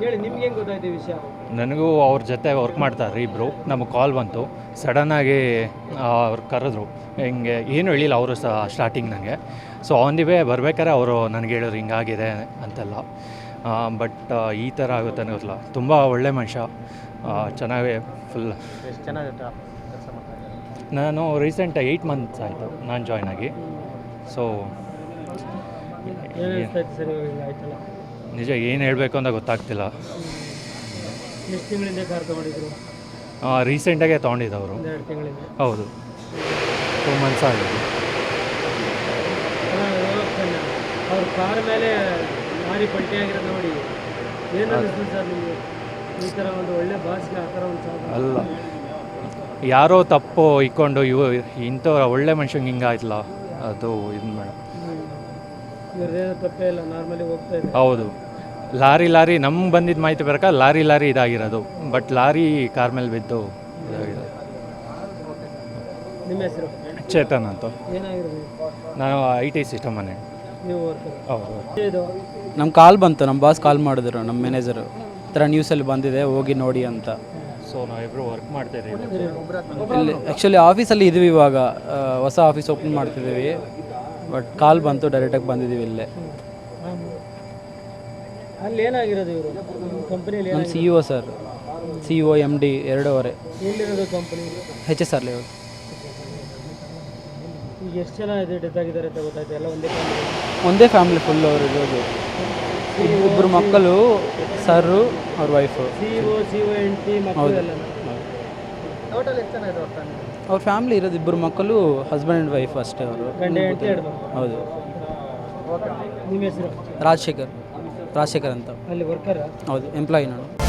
ಹೇಳಿ ನಿಮ್ಗೆ ಹೆಂಗ್ ಗೊತ್ತಾಯ್ತು ಈ ವಿಷಯ? ನನಗೂ ಅವ್ರ ಜೊತೆ ವರ್ಕ್ ಮಾಡ್ತಾರೆ ಇಬ್ಬರು ನಮಗೆ ಕಾಲ್ ಬಂತು. ಸಡನ್ನಾಗಿ ಅವ್ರು ಕರೆದ್ರು. ಹಿಂಗೆ ಏನು ಹೇಳಿಲ್ಲ ಅವರು ಸಹ ಸ್ಟಾರ್ಟಿಂಗ್ ನನಗೆ ಸೊ ಆನ್ ದಿ ವೇ ಬರ್ಬೇಕಾದ್ರೆ ಅವರು ನನಗೆ ಹೇಳಿದ್ರು ಹಿಂಗಾಗಿದೆ ಅಂತೆಲ್ಲ. ಬಟ್ ಈ ಥರ ಆಗುತ್ತೆ ಅನ್ನೋದಿಲ್ಲ ತುಂಬ ಒಳ್ಳೆ ಮನುಷ್ಯ. ಚೆನ್ನಾಗೇ ಫುಲ್ ಎಷ್ಟು ಚೆನ್ನಾಗಿತ್ತು ಕೆಲಸ ಮಾಡ್ತಾ ನಾನು ರೀಸೆಂಟ್ ಏಯ್ಟ್ ಮಂತ್ಸ್ ಆಯಿತು. ನಾನು ಜಾಯ್ನ್ ಆಗಿ. ಸೊ ನಿಜ ಏನು ಹೇಳಬೇಕು ಅಂತ ಗೊತ್ತಾಗ್ತಿಲ್ಲ. ಎಷ್ಟು ತಿಂಗಳಿಂದ ಕಾರ್ ತಗೊಂಡಿದ್ರು? ರೀಸೆಂಟಾಗೆ ತೊಗೊಂಡಿದ್ದವರು. ಅವರು ಎರಡು ತಿಂಗಳಿಂದ? ಹೌದು. ಟೂ ಮಂತ್ಸ್ ಆಗಿದೆ. ಅವ್ರ ಕಾರ್ ಮೇಲೆ ಲಾರಿ ಪಲ್ಟಿ ಆಗಿರೋದು ನೋಡಿ. ಏನು ಅನಿಸ್ತು ಸರ್ ನಿಮಗೆ? ಈ ಥರ ಒಂದು ಒಳ್ಳೆ ಬಾಸ್ಗೆ ಆ ಥರ ಒಂದು ಸಾಧನೆ ಅಲ್ಲ. ಯಾರೋ ತಪ್ಪು ಇಕ್ಕೊಂಡು ಇವ ಇಂಥ ಒಳ್ಳೆ ಮನುಷ್ಯಂಗೆ ಹಿಂಗಾಯ್ತಲ್ಲ ಅದು ಇದು ಮೇಡಮ್ ಇವ್ರದ್ದೇನು ತಪ್ಪೇ ಇಲ್ಲ ನಾರ್ಮಲಿ ಹೋಗ್ತಾ ಇದೆ. ಹೌದು. ಲಾರಿ ಲಾರಿ ನಮ್ಗೆ ಬಂದಿದ್ದ ಮಾಹಿತಿ ಬರಕ ಲಾರಿ ಲಾರಿ ಇದಾಗಿರೋದು. ಬಟ್ ಲಾರಿ ಕಾರ್ ಮೇಲೆ ಬಿದ್ದು ಇದಾಗಿದೆ ನಿಮ್ಮ ಹೆಸರು? ಚೇತನ್ ಅಂತ. ಏನಾಗಿರೋದು? ನಾನು ಐ ಟಿ ಸಿಸ್ಟಮ್ ಮನೆ. ನೀವು ವರ್ಕರ್ ಹೌದು ಇದು? ನಮ್ಮ ಕಾಲ್ ಬಂತು ನಮ್ಮ ಬಾಸ್ ಕಾಲ್ ಮಾಡಿದ್ರು ನಮ್ಮ ಮ್ಯಾನೇಜರು ಈ ಥರ ನ್ಯೂಸಲ್ಲಿ ಬಂದಿದೆ ಹೋಗಿ ನೋಡಿ ಅಂತ. ಸೊ ನಾವಿಬ್ಬರು ವರ್ಕ್ ಮಾಡ್ತಾ ಇದ್ದೀವಿ. ಇಲ್ಲಿ ಆ್ಯಕ್ಚುಲಿ ಆಫೀಸಲ್ಲಿ ಇದೀವಿ ಇವಾಗ. ಆ, ಹೊಸ ಆಫೀಸ್ ಓಪನ್ ಮಾಡ್ತಿದ್ದೀವಿ. ಬಟ್ ಕಾಲ್ ಬಂತು ಡೈರೆಕ್ಟಾಗಿ ಬಂದಿದ್ದೀವಿ ಇಲ್ಲೇ. ಅಲ್ಲಿ ಏನಾಗಿರೋದು ಇವರು? ಕಂಪನಿಯಲ್ಲಿ ನಮ್ಮ C E O sir. C E O M D ಎರಡೂವರೆ. ಎಲ್ಲಿರೋದು company H S R layout ಈಗ ಎಷ್ಟು ಜನ ಇದು ಡೆತ್ ಆಗಿದ್ದಾರೆ ಅಂತ ಗೊತ್ತಾಯ್ತು? ಎಲ್ಲ ಒಂದೇ ಒಂದೇ ಫ್ಯಾಮಿಲಿ ಫುಲ್ ಅವರು ಇರೋದು. ಇಬ್ಬರು ಮಕ್ಕಳು ಸರ್ರು ಅವ್ರ wife C O C O ಹೆಂಡತಿ ಮಕ್ಕಳು ಎಲ್ಲ ಟೋಟಲ್ ಎಷ್ಟು ಜನ ಇದೆ ಅವ್ರ ಫ್ಯಾಮಿಲಿ ಇರೋದು ಇಬ್ಬರು ಮಕ್ಕಳು ಹಸ್ಬೆಂಡ್ ಆ್ಯಂಡ್ ವೈಫ್ ಅಷ್ಟೇ ಅವರು. ಗಂಡ ಹೆಂಡತಿ ಹೌದು. ನಿಮ್ಮ ಹೆಸರು? ರಾಜಶೇಖರ್. ರಾಜಶೇಖರ್ ಅಂತ. ಅಲ್ಲಿ ವರ್ಕರ್ ಹೌದು ಎಂಪ್ಲಾಯಿ ನಾನು.